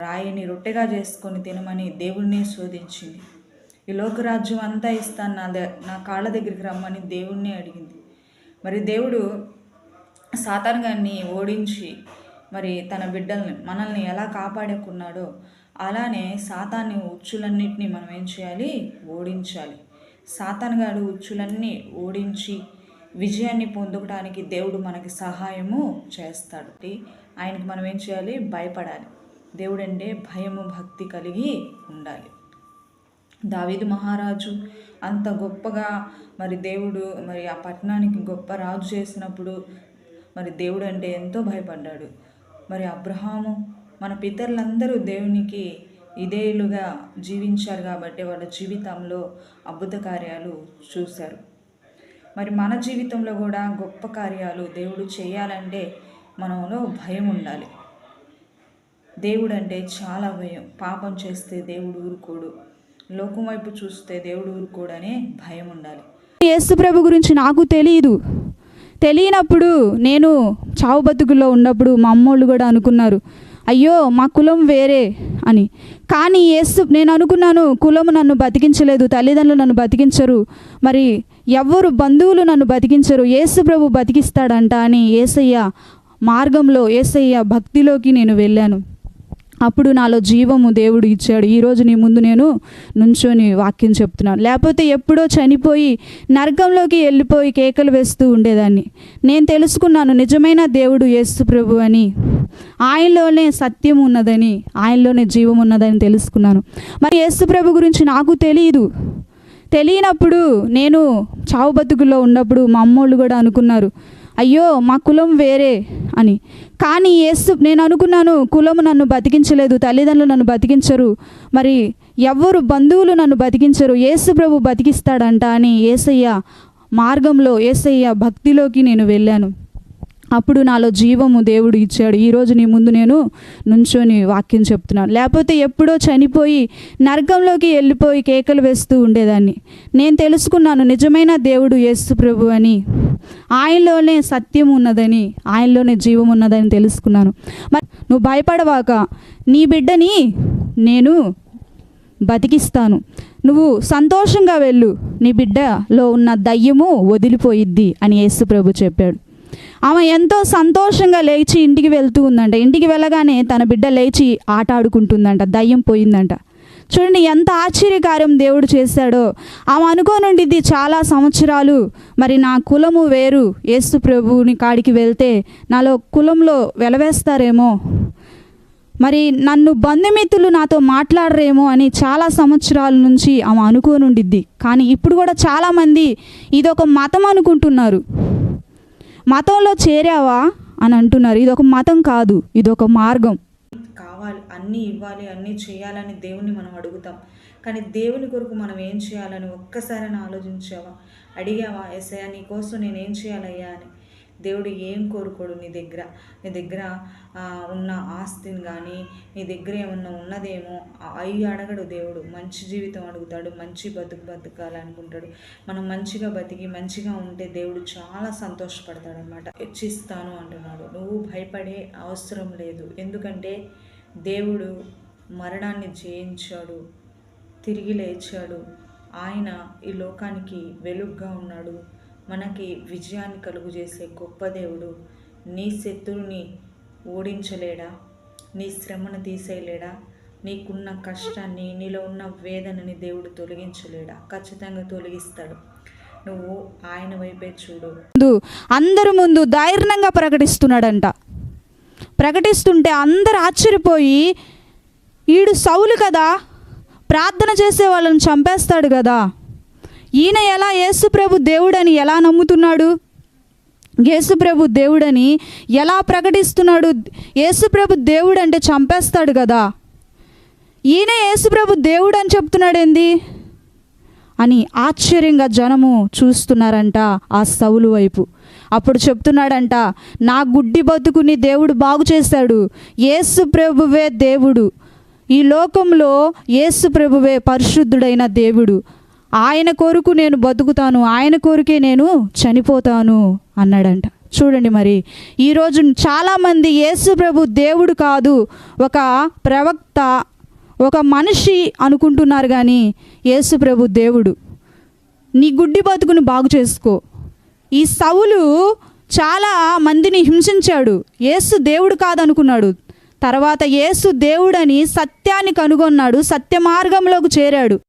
రాయిని రొట్టెగా చేసుకొని తినమని దేవుణ్ణి శోధించింది. ఈ లోకరాజ్యం అంతా ఇస్తాను నా ద నా కాళ్ళ దగ్గరికి రమ్మని దేవుణ్ణి అడిగింది. మరి దేవుడు సాతాన్ గారిని ఓడించి మరి తన బిడ్డల్ని మనల్ని ఎలా కాపాడుకున్నాడో అలానే సాతాన్ని ఉచ్చులన్నింటినీ మనం ఏం చేయాలి? ఓడించాలి. సాతాన్ గారు ఉచ్చులన్నీ ఓడించి విజయాన్ని పొందుకోవడానికి దేవుడు మనకి సహాయము చేస్తాడు. ఆయనకి మనం ఏం చేయాలి? భయపడాలి. దేవుడంటే భయము భక్తి కలిగి ఉండాలి. దావీదు మహారాజు అంత గొప్పగా మరి దేవుడు మరి ఆ పట్టణానికి గొప్ప రాజు చేసినప్పుడు మరి దేవుడు అంటే ఎంతో భయపడ్డాడు. మరి అబ్రహాము మన పితరులందరూ దేవునికి ఇదేలుగా జీవించారు కాబట్టి వాళ్ళ జీవితంలో అద్భుత కార్యాలు చూశారు. మరి మన జీవితంలో కూడా గొప్ప కార్యాలు దేవుడు చేయాలంటే మనలో భయం ఉండాలి. దేవుడు అంటే చాలా భయం. పాపం చేస్తే దేవుడు ఊరుకోడు. లోకం వైపు చూస్తే దేవుడు ఊరుకోడనే భయం ఉండాలి. యేసు ప్రభు గురించి నాకు తెలియదు తెలియనప్పుడు నేను చావు బతుకుల్లో ఉన్నప్పుడు మా అమ్మోళ్ళు కూడా అనుకున్నారు అయ్యో మా కులం వేరే అని. కానీ యేసు నేను అనుకున్నాను కులం నన్ను బతికించలేదు తల్లిదండ్రులు నన్ను బతికించరు. మరి ఎవ్వరు బంధువులు నన్ను బతికించరు? యేసు ప్రభు బతికిస్తాడంట అని ఏసయ్య మార్గంలో ఏసయ్య భక్తిలోకి నేను వెళ్ళాను. అప్పుడు నాలో జీవము దేవుడు ఇచ్చాడు. ఈరోజు నీ ముందు నేను నుంచొని వాక్యం చెప్తున్నాను. లేకపోతే ఎప్పుడో చనిపోయి నరకంలోకి వెళ్ళిపోయి కేకలు వేస్తూ ఉండేదాన్ని. నేను తెలుసుకున్నాను నిజమైన దేవుడు యేసు ప్రభు అని. ఆయనలోనే సత్యం ఉన్నదని ఆయనలోనే జీవం ఉన్నదని తెలుసుకున్నాను. మరి యేసు ప్రభు గురించి నాకు తెలియదు తెలియనప్పుడు నేను చావు బతుకుల్లో ఉన్నప్పుడు మా అమ్మోళ్ళు కూడా అనుకున్నారు. అయ్యో మా కులం వేరే అని. కానీ ఏసు నేను అనుకున్నాను కులము నన్ను బతికించలేదు తల్లిదండ్రులు నన్ను బతికించరు. మరి ఎవ్వరు బంధువులు నన్ను బతికించరు? యేసు ప్రభు బతికిస్తాడంట అని ఏసయ్య మార్గంలో ఏసయ్య భక్తిలోకి నేను వెళ్ళాను. అప్పుడు నాలో జీవము దేవుడు ఇచ్చాడు. ఈరోజు నీ ముందు నేను నుంచొని వాక్యం చెప్తున్నాను. లేకపోతే ఎప్పుడో చనిపోయి నరకంలోకి వెళ్ళిపోయి కేకలు వేస్తూ ఉండేదాన్ని. నేను తెలుసుకున్నాను నిజమైన దేవుడు యేసు ప్రభు అని. ఆయనలోనే సత్యం ఉన్నదని ఆయనలోనే జీవం ఉన్నదని తెలుసుకున్నాను. మరి నువ్వు భయపడవాక నీ బిడ్డని నేను బతికిస్తాను. నువ్వు సంతోషంగా వెళ్ళు. నీ బిడ్డలో ఉన్న దయ్యము వదిలిపోయిద్ది అని యేసు ప్రభు చెప్పాడు. ఆమె ఎంతో సంతోషంగా లేచి ఇంటికి వెళ్తూ ఉందంట. ఇంటికి వెళ్ళగానే తన బిడ్డ లేచి ఆట ఆడుకుంటుందంట. దయ్యం పోయిందంట. చూడండి ఎంత ఆశ్చర్యకార్యం దేవుడు చేశాడో. ఆమె అనుకోనుండిద్ది చాలా సంవత్సరాలు. మరి నా కులము వేరు. యేసు ప్రభువుని కాడికి వెళ్తే నాలో కులంలో వెలవేస్తారేమో. మరి నన్ను బంధుమిత్రులు నాతో మాట్లాడరేమో అని చాలా సంవత్సరాల నుంచి ఆమె అనుకోనుండిద్ది. కానీ ఇప్పుడు కూడా చాలామంది ఇదొక మతం అనుకుంటున్నారు. మతంలో చేరావా అని అంటున్నారు. ఇది ఒక మతం కాదు ఇది ఒక మార్గం. కావాలి అన్నీ ఇవ్వాలి అన్నీ చేయాలని దేవుణ్ణి మనం అడుగుతాం. కానీ దేవుని కొరకు మనం ఏం చేయాలని ఒక్కసారి ఆలోచించావా? అడిగావా ఎస్ఐ నీ కోసం నేను ఏం చేయాలయ్యా? అని. దేవుడు ఏం కోరుకోడు నీ దగ్గర? నీ దగ్గర ఉన్న ఆస్తిని కానీ నీ దగ్గర ఏమన్నా ఉన్నదేమో అవి అడగడు దేవుడు. మంచి జీవితం అడుగుతాడు మంచి బతుకు బతకాలనుకుంటాడు. మనం మంచిగా బతికి మంచిగా ఉంటే దేవుడు చాలా సంతోషపడతాడు అనమాట ఇచ్చిస్తాను అంటున్నాడు. నువ్వు భయపడే అవసరం లేదు. ఎందుకంటే దేవుడు మరణాన్ని జయించాడు తిరిగి లేచాడు. ఆయన ఈ లోకానికి వెలుగ్గా ఉన్నాడు. మనకి విజయాన్ని కలుగు చేసే గొప్ప దేవుడు. నీ శత్రువుని ఓడించలేడా? నీ శ్రమను తీసేయలేడా? నీకున్న కష్టాన్ని నీలో ఉన్న వేదనని దేవుడు తొలగించలేడా? ఖచ్చితంగా తొలగిస్తాడు. నువ్వు ఆయన వైపే చూడు. ముందు అందరి ముందు ధైర్యంగా ప్రకటిస్తున్నాడంట. ప్రకటిస్తుంటే అందరు ఆశ్చర్యపోయి ఈడు సౌలు కదా? ప్రార్థన చేసే వాళ్ళని చంపేస్తాడు కదా? ఈయన ఎలా యేసుప్రభు దేవుడని ఎలా నమ్ముతున్నాడు? యేసుప్రభు దేవుడని ఎలా ప్రకటిస్తున్నాడు? యేసుప్రభు దేవుడు అంటే చంపేస్తాడు కదా. ఈయన యేసుప్రభు దేవుడు అని చెప్తున్నాడేంది? అని ఆశ్చర్యంగా జనము చూస్తున్నారంట ఆ సౌలు వైపు. అప్పుడు చెప్తున్నాడంట నా గుడ్డి బతుకుని దేవుడు బాగు చేశాడు. యేసు ప్రభువే దేవుడు. ఈ లోకంలో యేసు ప్రభువే పరిశుద్ధుడైన దేవుడు. ఆయన కొరకు నేను బతుకుతాను ఆయన కొరికే నేను చనిపోతాను అన్నాడంట. చూడండి మరి ఈరోజు చాలామంది యేసు ప్రభు దేవుడు కాదు ఒక ప్రవక్త ఒక మనిషి అనుకుంటున్నారు కానీ యేసు ప్రభు దేవుడు. నీ గుడ్డి బతుకుని బాగు చేసుకో. ఈ సవులు చాలా మందిని హింసించాడు యేసు దేవుడు కాదనుకున్నాడు. తర్వాత యేసు దేవుడని సత్యాన్ని కనుగొన్నాడు సత్య మార్గంలోకి చేరాడు.